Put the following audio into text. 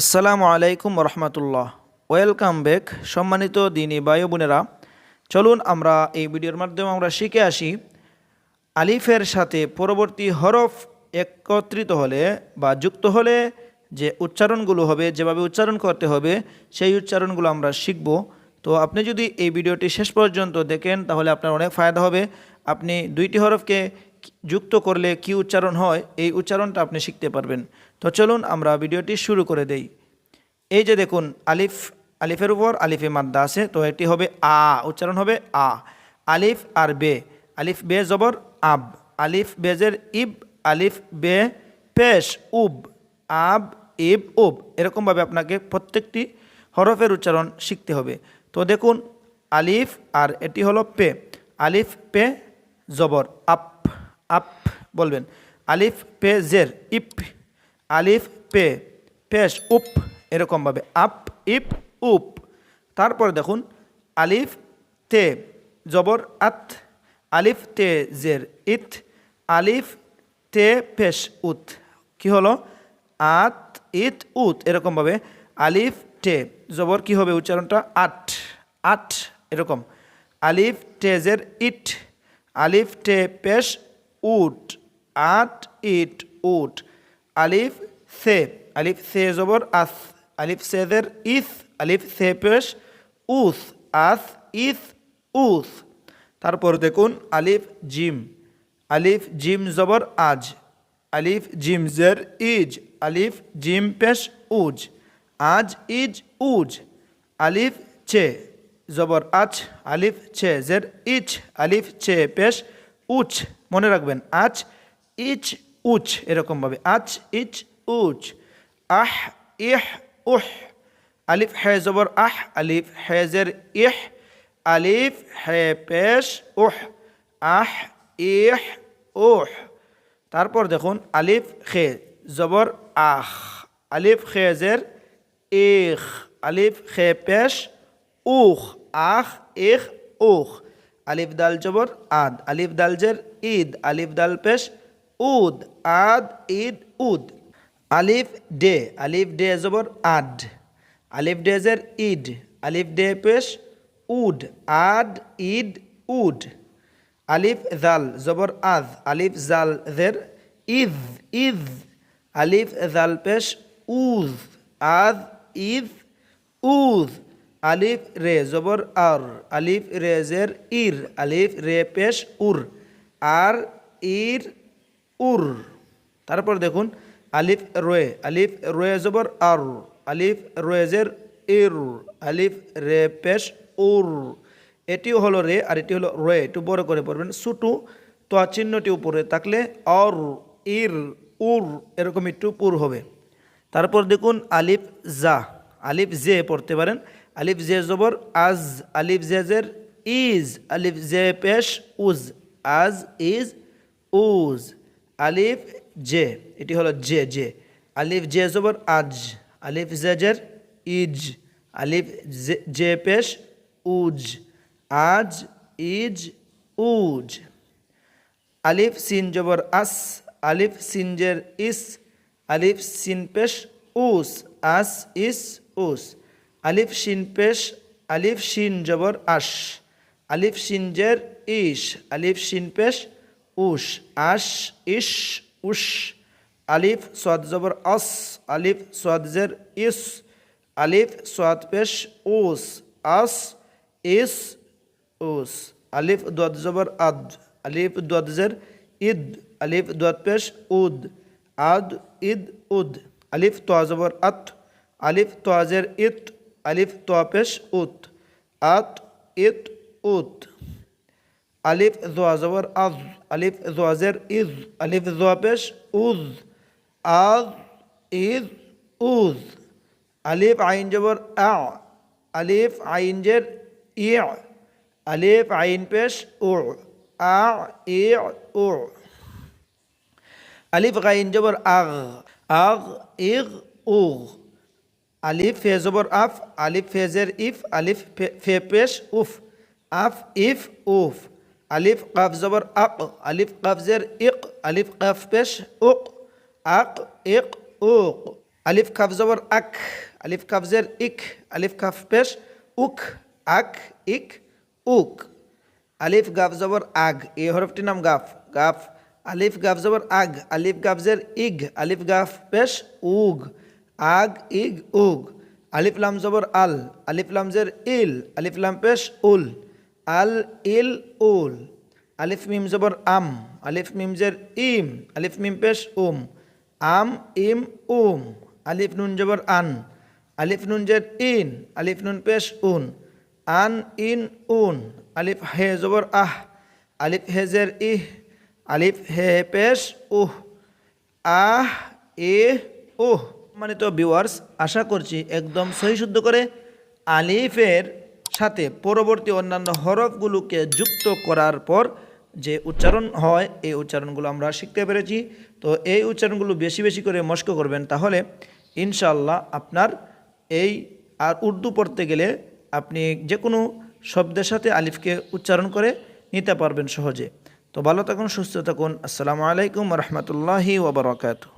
আসসালামু আলাইকুম রহমতুল্লাহ। Welcome back, সম্মানিত দিনী বায়ু বোনেরা। চলুন আমরা এই ভিডিওর মাধ্যমে আমরা শিখে আসি। আলিফের সাথে পরবর্তী হরফ একত্রিত হলে বা যুক্ত হলে যে উচ্চারণগুলো হবে, যেভাবে উচ্চারণ করতে হবে, সেই উচ্চারণগুলো আমরা শিখব। তো আপনি যদি এই ভিডিওটি শেষ পর্যন্ত দেখেন, তাহলে আপনার অনেক ফায়দা হবে। আপনি দুইটি হরফকে যুক্ত করলে কি উচ্চারণ হয়, এই উচ্চারণটা আপনি শিখতে পারবেন। তো চলুন আমরা ভিডিওটি শুরু করে দেই। এই যে দেখুন, আলিফ, আলিফের উপর আলিফে মাদ্দা আছে, তো এটি হবে আ, উচ্চারণ হবে আ। আলিফ আর বে, আলিফ বে জবর, আব। আলিফ বেজের ইব, আলিফ বে পেশ, উব। আব, ইব, উব। এরকমভাবে আপনাকে প্রত্যেকটি হরফের উচ্চারণ শিখতে হবে। তো দেখুন, আলিফ আর এটি হলো পে। আলিফ পে জবর, আপ আপ বলবেন। আলিফ পে জের, ইপ। আলিফ, পে। পেশ, উপ, এরকমভাবে। আপ, ইপ, উপ। তারপর দেখুন, আলিফ, তে, জবর, আত। আলিফ, তে, জের, ইত। আলিফ, তে, পেশ, উত। কি হলো? আত, ইত, উত, এরকমভাবে। আলিফ টে জবর, কি হবে উচ্চারণটা? আট। আট, এরকম। আলিফ টেজের ইট। আলিফ টে পেশ, উট। আট, ইট, উট। আলিফ সে আলিফ সে জবর, আস, আলিফ সেজের ইস, আলিফ সে পেশ, উস, আস, ইস, উস। তারপর দেখুন আলিফ জিম আলিফ জিম জবর, আজ। আলিফ জিম জের, ইজ, আলিফ জিম পেশ, উজ। আজ, ইজ, উজ। আলিফ চে জবর, আচ। আলিফ ছে জের, ইচ। আলিফ চে পেশ, উচ। মনে রাখবেন, আচ, ইচ উচ এরকমভাবে আচ, ইচ, উচ। আহ, ইহ, উহ। আলিফ, হে জবর, আহ, আলিফ হেজের ইহ। আলিফ, হে পেশ, উহ। আহ, ইহ, উহ। তারপর দেখুন, আলিফ, খে, জবর আখ আলিফ খেজের ইখ আলিফ, খে, পেশ উখ আখ ইখ উখ আলিফ, দাল, জবর, আদ। আলিফ, দাল, জের, ঈদ। আলিফ, দাল, পেশ উদ, আদ ঈদ উদ। আলিফ ডে আলিফ ডে জবর আড আলিফ ডে জের ইড আলিফ ডে পেশ উড আড ইড উড আলিফ, জাল জবর আজ আলিফ, জাল, জের ইজ ইজ আলিফ, জাল পেশ উজ আজ ইজ উজ আলিফ, রে জবর আর। আলিফ, রে জের ইর। আলিফ, রে পেশ উর। আর, ইর উর তারপর দেখুন, আলিফ রোয়ে, আলিফ রয়ে জবর আর, আলিফ রোয়েজের ইর, আলিফ রে পেশ উর। এটিও হলো রে আর এটি হলো রয়ে, একটু বড় করে পড়বেন। সুটু তো চিহ্নটি উপরে থাকলে অর, ইর, উর, এরকম একটু পুর হবে। তারপর দেখুন, আলিফ জা, আলিফ জে পড়তে পারেন। আলিফ জে জবর, আজ, আলিফ জেজের ইজ, আলিফ জে পেশ উজ, আজ ইজ উজ। আলিফ জে, এটি হলো জে জে। আলিফ জে জবর আজ, আলিফ জেজের ইজ, আলিফ জে- পেশ উজ, আজ, ইজ, উজ। আলিফ সিন জবর আস, আলিফ সিনজের ইস, আলিফ সিন পেশ উস, আস, ইস, উস। আলিফ শিন পেশ, আলিফ শিন জবর আশ আলিফ সিনজের ইস, আলিফ শিন পেশ উস আশ ইস উস আলিফ সোয়াদ জবর আস আলিফ সোয়াদজের ইস, আলিফ সোয়াদ পেশ, উস, আস, ইস, উস, আলিফ দোয়াদ জবর, আদ, আলিফ দোয়াদ জের, ইদ, আলিফ দোয়াদ পেশ, উদ, আদ, ইদ, উদ, আলিফ তোয়া আত, আলিফ তোয়াজের ইত, আলিফ তোয়া উত, আত, ইত, উত। আলিফ জোয়া জবর আজ আলিফ জোয়াজের ইজ আলিফ জোয়া পেশ উজ আজ ইজ উজ আলিফ আইন জবর আ আলিফ আইন জের ইয়া আলিফ আইন পেশ উ আ ই উ আলিফ গাইন জবর আগ আগ ইগ উগ আলিফ ফে জবর আফ আলিফ ফেজের ইফ আলিফ ফে পেশ উফ আফ ইফ উফ আলিফ কাফ জবর আক আলিফ কাফজের ইক আলিফ কাফ পেশ উক আক ইক উক আলিফ খাফ জবর আক আলিফ খাফজের ইক আলিফ খাফ পেশ উক আক ইক উক আলিফ গাফ জবর আগ এই হরফটির নাম গাফ গাফ আলিফ গাফ জবর আগ আলিফ গাফজের ইগ আলিফ গাফ পেশ উগ আগ ইগ উগ আলিফ লাম জবর আল আলিফ লামজের ইল আলিফ লাম পেশ উল আল ইল উল, আলিফ মিম জবর আম, আলিফ মিমজের ইম, আলিফ মিম পেশ উম, আম, ইম, উম, আলিফ নুন জবর আন, আলিফ নুন জের ইন, আলিফ নুন পেশ উন, আন, ইন, উন, আলিফ হে জবর আহ, আলিফ হেজের ইহ, আলিফ হে পেশ উহ, আহ, এ, উহ। মানে সম্মানিত ভিউয়ার্স আশা করছি একদম সহি শুদ্ধ করে আলিফের সাথে পরবর্তী অন্যান্য হরফগুলোকে যুক্ত করার পর যে উচ্চারণ হয়, এই উচ্চারণগুলো আমরা শিখতে পেরেছি। তো এই উচ্চারণগুলো বেশি বেশি করে মস্ক করবেন, তাহলে ইনশাল্লাহ আপনার এই আর উর্দু পড়তে গেলে আপনি যে কোনো শব্দের সাথে আলিফকে উচ্চারণ করে নিতে পারবেন সহজে। তো ভালো থাকুন, সুস্থ থাকুন। আসসালামু আলাইকুম রহমতুল্লাহি ওবরাকাতু